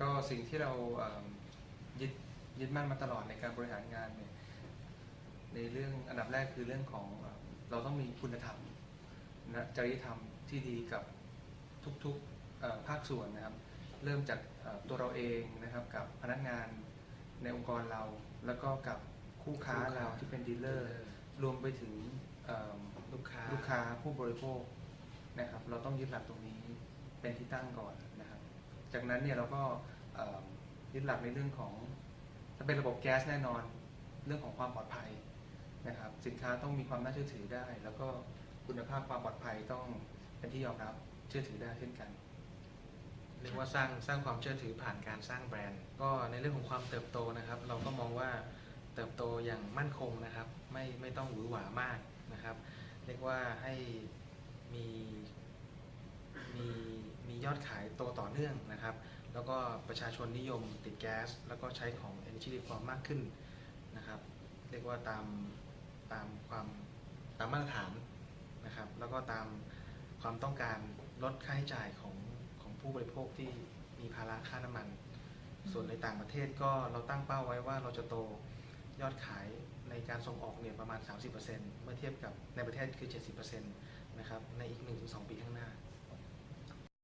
ก็สิ่งที่เราเอิ่มยึดยึดมั่นมาตลอดในการบริหารงานเนี่ยในเรื่องอันดับแรกคือเรื่องของเอ่อเราต้องมีคุณธรรมนะจริยธรรมที่ดีกับทุกๆเอ่อภาคส่วนนะครับ เริ่มจากเอ่อตัวเราเองนะครับกับพนักงานในองค์กรเรา แล้วก็กับคู่ค้าคู่ค้าเราที่เป็นดีลเลอร์รวมไปถึงเอิ่มลูกค้าลูกค้าผู้บริโภคนะครับ เราต้องยึดหลักตรงนี้เป็นที่ตั้งก่อนนะครับ จากนั้นเนี่ยเราก็ยึดหลักในเรื่องของถ้าเป็นระบบแก๊สแน่นอนเรื่องของความปลอดภัยนะครับ สินค้าต้องมีความน่าเชื่อถือได้ แล้วก็คุณภาพความปลอดภัยต้องเป็นที่ยอมรับเชื่อถือได้เช่นกันเรียกว่าสร้างสร้างความเชื่อถือผ่านการสร้างแบรนด์ ก็ในเรื่องของความเติบโตนะครับ เราก็มองว่าเติบโตอย่างมั่นคงนะครับ ไม่ไม่ต้องหวือหวามากนะครับ เรียกว่าให้มีมี ยอดขายโตต่อเนื่องนะครับ แล้วก็ประชาชนนิยมติดแก๊ส แล้วก็ใช้ของ Energy Reform มากขึ้นนะครับ เรียกว่าตามตามความตามมาตรฐานนะครับ แล้วก็ตามความต้องการลดค่าใช้จ่ายของของผู้บริโภคที่มีภาระค่าน้ำมัน ส่วนในต่างประเทศก็เราตั้งเป้าไว้ว่าเราจะโตยอดขายในการส่งออกเนี่ยประมาณ 30%เมื่อเทียบกับในประเทศคือ 70%นะครับ ในอีก 1-2 ปีข้างหน้า